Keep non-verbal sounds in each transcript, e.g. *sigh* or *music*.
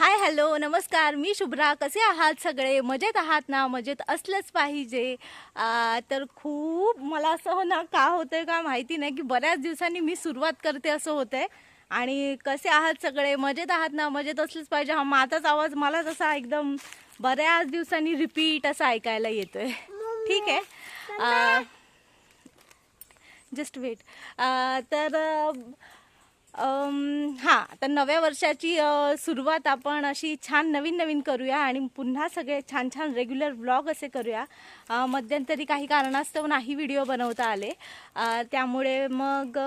Hi hello नमस्कार. मी शुभ्रा. कसे आहात सगळे? मजेत आहात ना? मजेत असलंच पाहिजे. तर खूप मला असं हो ना का होतंय का माहिती नाही की बऱ्याच दिवसांनी मी सुरुवात करते असं होतंय. आणि कसे आहात सगळे? मजेत आहात ना? मजेत असलंच पाहिजे. हा माझाच आवाज मला जसा एकदम बऱ्याच दिवसांनी रिपीट असा ऐकायला येतोय. ठीक आहे. जस्ट वेट तर हां तर नव्या वर्षाची सुरुवात आपण अशी छान नवीन नवीन करूया आणि पुन्हा सगळे छान छान रेग्युलर ब्लॉग असे करूया. मध्यंतरी काही कारणास्तव नाही व्हिडिओ बनवता आले. त्यामुळे मग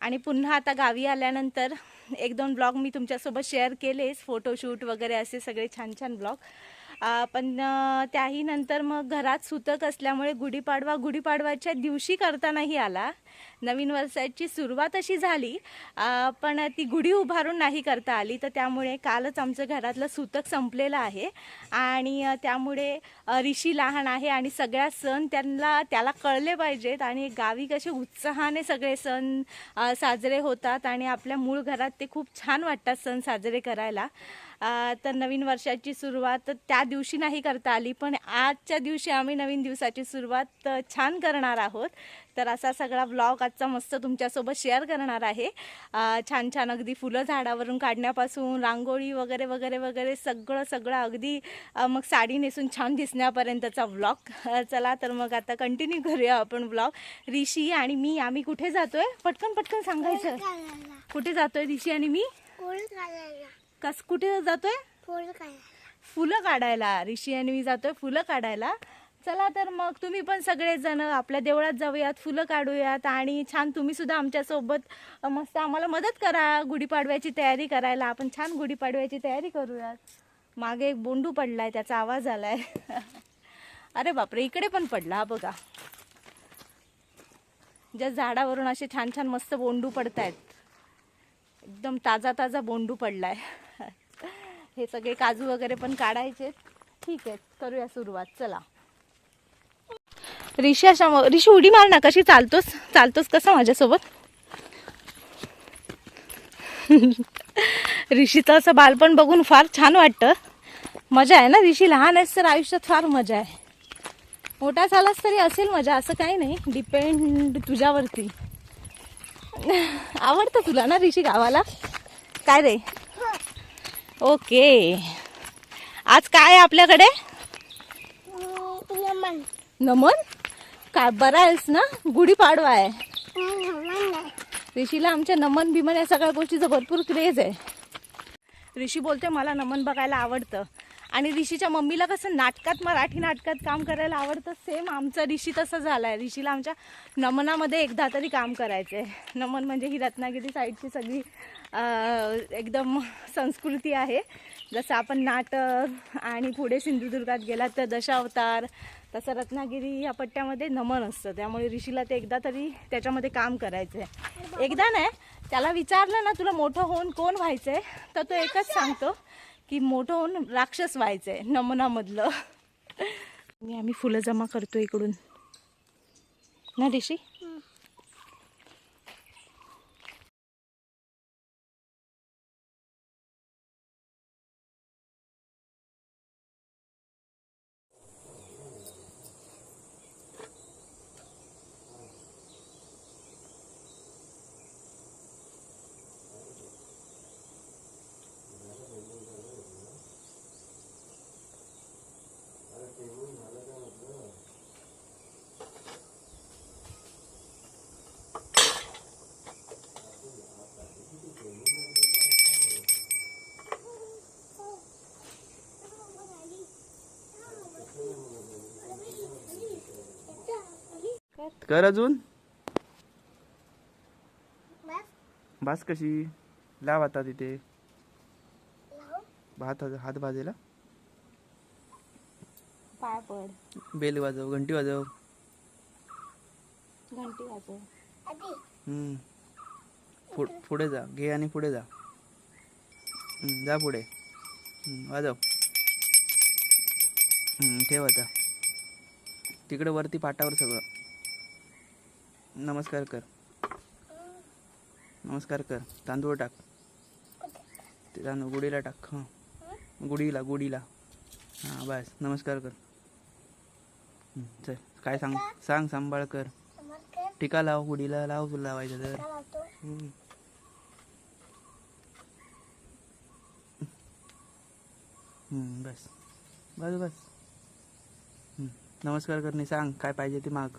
आणि पुन्हा आता गावी आल्यानंतर एक दोन ब्लॉग मी तुमच्यासोबत शेअर केलेच. फोटोशूट वगैरे असे सगळे छान छान ब्लॉग पण त्याही नंतर मग घरात सुतक असल्यामुळे गुढीपाडवा गुढीपाडवाच्या दिवशी करता नाही आला. नवीन वर्षाची सुरुवात अशी झाली. पण ती गुढी उभारून नाही करता आली. तर त्यामुळे कालच आमचं घरातलं सुतक संपलेलं आहे. आणि त्यामुळे ऋषी लहान आहे आणि सगळ्या सण त्यांना त्याला कळले पाहिजेत. आणि गावी कसे उत्साहाने सगळे सण साजरे होतात आणि आपल्या मूळ घरात ते खूप छान वाटतात सण साजरे करायला. तर नवीन वर्षाची सुरुवात त्या दिवशी नाही करता आली पण आजच्या दिवशी आम्ही नवीन दिवसाची सुरुवात छान करणार आहोत. तर असा सगळा ब्लॉग आजचा मस्त तुमच्यासोबत शेअर करणार आहे. छान छान अगदी फुलं झाडावरून काढण्यापासून रांगोळी वगैरे वगैरे वगैरे सगळं सगळं अगदी मग साडी नेसून छान दिसण्यापर्यंतचा ब्लॉग चला तर मग आता कंटिन्यू करूया आपण ब्लॉग ऋषी आणि मी आम्ही कुठे जातोय? पटकन पटकन सांगायचं. कुठे जातोय ऋषी आणि मी? कस कुठे जातोय? फुल काढायला. फुलं काढायला. ऋषी आणि मी जातोय फुलं काढायला. चला तर मग तुम्ही पण सगळेजण आपल्या देवळात जाऊयात फुलं काढूयात आणि छान तुम्ही सुद्धा आमच्यासोबत मस्त आम्हाला मदत करा गुढीपाडव्याची तयारी करायला. आपण छान गुढीपाडव्याची तयारी करूयात. मागे एक बोंडू पडलाय त्याचा आवाज आलाय. *laughs* अरे बापरे इकडे पण पडला हा बघा. ज्या झाडावरून असे छान छान मस्त बोंडू पडतायत. एकदम ताजा ताजा बोंडू पडलाय. हे सगळे काजू वगैरे पण काढायचे. ठीक आहे करूया सुरुवात. चला. ऋषी अशा ऋषी उडी मार ना कशी चालतोस? चालतोस कसं माझ्यासोबत? *laughs* ऋषीचं असं बालपण बघून फार छान वाटतं. मजा आहे ना ऋषी लहान आहेस तर आयुष्यात फार मजा आहे. मोठा झालास तरी असेल मजा असं काही नाही. डिपेंड तुझ्यावरती. *laughs* आवडतं तुला ना ऋषी गावाला? काय रे? ओके. आज काय आहे आपल्याकडे? यमन नमन? काय बरा आहेस ना? गुढीपाडवा आहे. यमन ऋषीला आमच्या नमन बिमन या सगळ्या गोष्टीचं भरपूर क्रेज आहे. ऋषी बोलते मला नमन बघायला आवडतं. आणि ऋषीच्या मम्मीला कसं नाटकात मराठी नाटकात काम करायला आवडतं? सेम आमचा ऋषी तसं झाला आहे ऋषीला आमच्या नमनामध्ये एकदा तरी काम करायचं आहे नमन म्हणजे ही रत्नागिरी साईडची सगळी एकदम संस्कृती आहे. जसं आपण नाटक आणि पुढे सिंधुदुर्गात गेलात तर दशावतार तसं रत्नागिरी या पट्ट्यामध्ये नमन असतं. त्यामुळे ऋषीला ते एकदा तरी त्याच्यामध्ये काम करायचं आहे एकदा नाही त्याला विचारलं ना तुला मोठं होऊन कोण व्हायचं आहे तर तो एकच सांगतो की मोठं होऊन राक्षस व्हायचं आहे नमनामधलं. मी आम्ही फुलं जमा करतो इकडून. ना ऋषी? कर अजून. बस. भास कशी? लाव आता तिथे. भात हात भाजेला पाय पड. बेल वाजव घंटी वाजव. घंटी वाजव. हम्म. पुढे जा. घे आणि पुढे जा. हम्म, जा पुढे. हम्म, वाजव. हम्म, ठेव आता. तिकडे वरती पाटावर सगळं. नमस्कार कर. नमस्कार कर. तांदूळ टाक. ते तांदूळ गुडीला टाक हां. गुढीला गुढीला हां बस. नमस्कार कर. चल. काय सांग? सांग सांभाळ कर. टिका लाव गुढीला लाव तुला लावायचं तर. बस. बस बस. नमस्कार करणे सांग. काय पाहिजे ते माग.